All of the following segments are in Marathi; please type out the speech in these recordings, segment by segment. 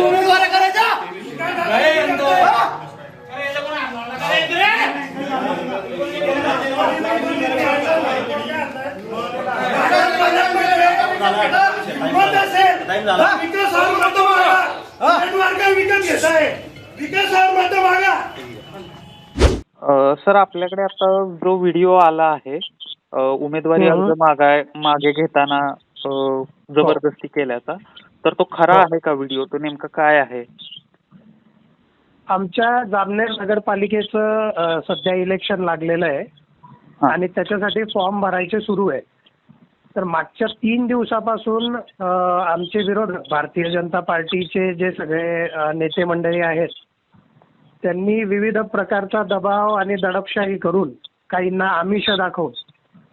उमेदवार करायचा विकासावर मत मागा नेटवर्क विकत विकासावर मत मागा सर आपल्याकडे आता जो व्हिडिओ आला आहे उमेदवारी. अर्ज मागाय मागे घेताना जबरदस्ती केल्याचा तर तो खरा हो. आहे का व्हिडिओ तो नेमका काय आहे आमच्या जामनेर नगरपालिकेचं सध्या इलेक्शन लागलेलं आहे हा. आणि त्याच्यासाठी फॉर्म भरायचे सुरू आहे तर मागच्या तीन दिवसापासून आमचे विरोधक भारतीय जनता पार्टीचे जे सगळे नेते मंडळी आहेत त्यांनी विविध प्रकारचा दबाव आणि दडपशाही करून काहींना आमिष दाखवून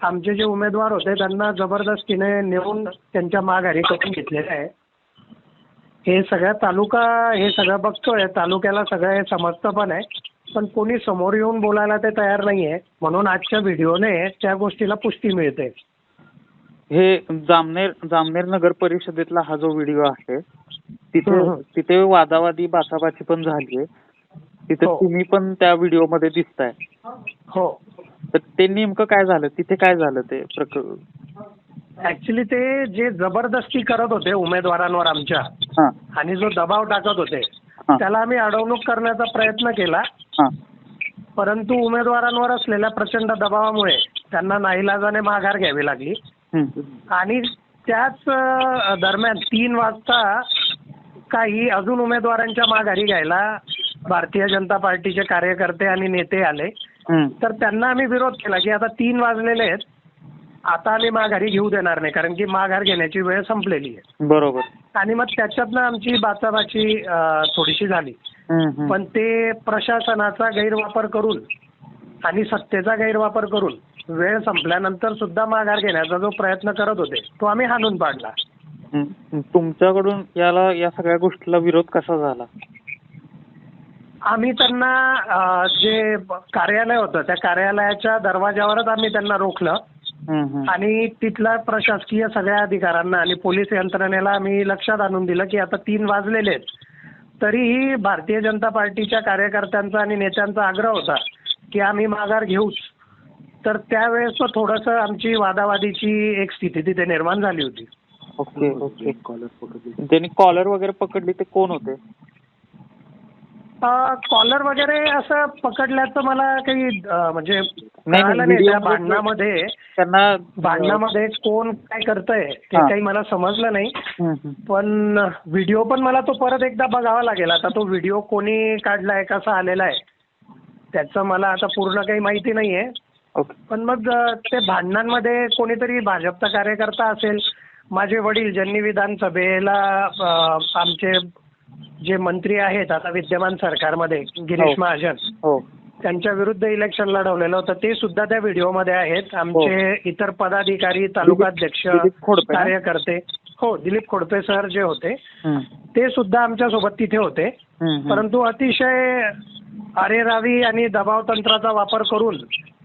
आमचे जे उमेदवार होते त्यांना जबरदस्तीने नेऊन त्यांच्या माघारी करून घेतलेले आहे. हे सगळ्या तालुका हे सगळं बघतोय तालुक्याला सगळं हे समजतं पण आहे. पण कोणी समोर येऊन बोलायला ते तयार नाहीये. म्हणून आजच्या व्हिडिओने त्या गोष्टीला पुष्टी मिळते. हे जामनेर जामनेर नगर परिषदेतला हा जो व्हिडिओ आहे तिथे. तिथे वादावादी बाचाबाची पण झाली आहे तिथे हो. तुम्ही पण त्या व्हिडिओमध्ये दिसताय. हो. तर ते नेमकं काय झालं तिथे काय झालं ते प्रक- ऍक्च्युली ते जे जबरदस्ती करत होते उमेदवारांवर आमच्या आणि जो दबाव टाकत होते. त्याला आम्ही अडवणूक करण्याचा प्रयत्न केला परंतु उमेदवारांवर असलेल्या प्रचंड दबावामुळे त्यांना नाईलाजाने माघार घ्यावी लागली. आणि त्याच दरम्यान तीन वाजता काही अजून उमेदवारांच्या माघारी घ्यायला भारतीय जनता पार्टीचे कार्यकर्ते आणि नेते आले. तर त्यांना आम्ही विरोध केला की आता तीन वाजलेले आहेत. आता आम्ही माघारी घेऊ देणार नाही कारण की माघार घेण्याची वेळ संपलेली आहे. बरोबर. आणि मग त्याच्यातनं आमची बाचाबाची थोडीशी झाली. पण ते प्रशासनाचा गैरवापर करून आणि सत्तेचा गैरवापर करून वेळ संपल्यानंतर सुद्धा माघार घेण्याचा जो प्रयत्न करत होते तो आम्ही हाणून पाडला. तुमच्याकडून याला या सगळ्या गोष्टीला विरोध कसा झाला? आम्ही त्यांना जे कार्यालय होतं त्या कार्यालयाच्या दरवाजावरच आम्ही त्यांना रोखलं. आणि तिथल्या प्रशासकीय सगळ्या अधिकाऱ्यांना आणि पोलीस यंत्रणेला आम्ही लक्षात आणून दिलं की आता तीन वाजलेले आहेत. तरीही भारतीय जनता पार्टीच्या कार्यकर्त्यांचा आणि नेत्यांचा आग्रह होता की आम्ही माघार घेऊच. तर त्यावेळेस थोडंसं आमची वादावादीची एक स्थिती तिथे निर्माण झाली होती. Okay okay. त्यांनी कॉलर वगैरे पकडली ते कोण होते? कॉलर वगैरे असं पकडल्याचं मला काही म्हणजे नाही, कळालं नाही त्या मध्ये- भांडणामध्ये. त्यांना भांडणामध्ये कोण काय करतंय ते. काही मला समजलं नाही. पण व्हिडिओ पण मला तो परत एकदा बघावा लागेल. आता तो व्हिडिओ कोणी काढलाय कसा आलेला आहे त्याचं मला आता पूर्ण काही माहिती नाहीये. पण मग ते भांडणांमध्ये कोणीतरी भाजपचा कार्यकर्ता असेल माझे वडील ज्यांनी विधानसभेला आमचे जे मंत्री आहेत आता विद्यमान सरकारमध्ये गिरीश हो. महाजन हो. त्यांच्या विरुद्ध इलेक्शन लढवलेलं होतं. ते सुद्धा त्या व्हिडिओमध्ये आहेत. आमचे इतर पदाधिकारी तालुकाध्यक्ष हो. कार्यकर्ते हो दिलीप खोडपे सर जे होते ते सुद्धा आमच्यासोबत तिथे होते. परंतु अतिशय अरेरावी आणि दबाव तंत्राचा वापर करून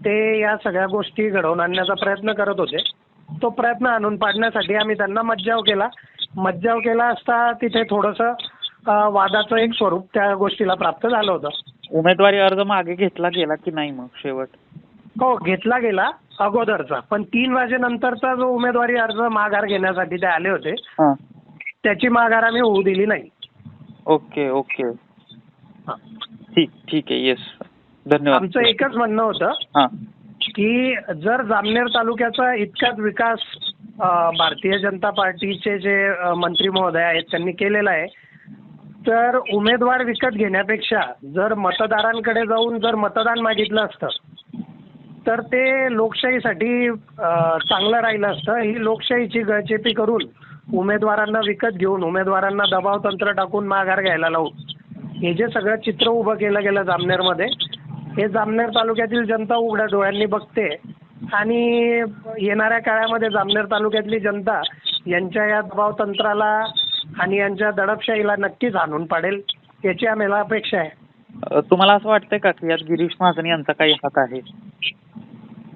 ते या सगळ्या गोष्टी घडवून आणण्याचा प्रयत्न करत होते. तो प्रयत्न आणून पाडण्यासाठी आम्ही त्यांना मज्जाव केला. मज्जाव केला असता तिथे थोडंसं वादाचं एक स्वरूप त्या गोष्टीला प्राप्त झालं होतं. उमेदवारी अर्ज मागे घेतला गेला की नाही मग शेवट? हो घेतला गेला अगोदरचा. पण तीन वाजेनंतरचा जो उमेदवारी अर्ज माघार घेण्यासाठी ते आले होते हां. त्याची माघार आम्ही होऊ दिली नाही. Okay okay. ठीक ठीक आहे येस धन्यवाद. आमचं एकच म्हणणं होतं की जर जामनेर तालुक्याचा इतकाच विकास भारतीय जनता पार्टीचे जे मंत्री महोदय आहेत त्यांनी केलेला आहे तर उमेदवार विकत घेण्यापेक्षा जर मतदारांकडे जाऊन जर मतदान मागितलं असतं तर ते लोकशाहीसाठी चांगलं राहिलं असतं. ही लोकशाहीची गळचेपी करून उमेदवारांना विकत घेऊन उमेदवारांना दबाव तंत्र टाकून माघार घ्यायला लावून हे जे सगळं चित्र उभं केलं गेलं जामनेरमध्ये हे जामनेर तालुक्यातील जनता उघड्या डोळ्यांनी बघते आणि येणाऱ्या काळामध्ये जामनेर तालुक्यातली जनता यांच्या या दबाव तंत्राला आणि यांच्या दडपशाहीला नक्कीच आणून पाडेल याची आम्हाला अपेक्षा आहे. तुम्हाला असं वाटतंय का की यात गिरीश महाजन यांचा काही हात आहे?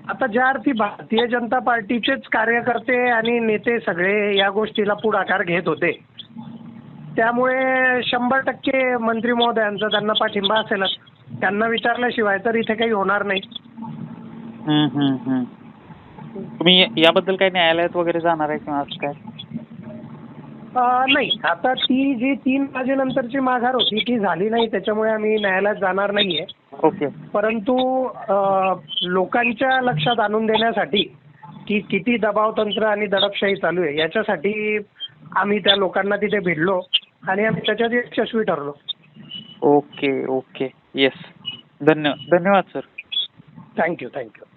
आता ज्या अर्थी भारतीय जनता पार्टीचेच कार्यकर्ते आणि नेते सगळे या गोष्टीला पुढाकार घेत होते त्यामुळे शंभर टक्के मंत्री महोदयांचा त्यांना पाठिंबा असेलच. त्यांना विचारल्याशिवाय तर इथे काही होणार नाही. हम्म, हम्म, हम्म. तुम्ही याबद्दल काही न्यायालयात वगैरे जाणार आहे किंवा असं काय? नाही. आता ती जी तीन वाजेनंतरची माघार होती ती झाली नाही. त्याच्यामुळे आम्ही न्यायालयात जाणार नाहीये. ओके. परंतु अं, लोकांच्या लक्षात आणून देण्यासाठी की किती दबाव तंत्र आणि दडपशाही चालू आहे याच्यासाठी आम्ही त्या लोकांना तिथे भिडलो आणि आम्ही त्याच्यात यशस्वी ठरलो. Okay okay. येस धन्यवाद धन्यवाद सर थँक्यू थँक्यू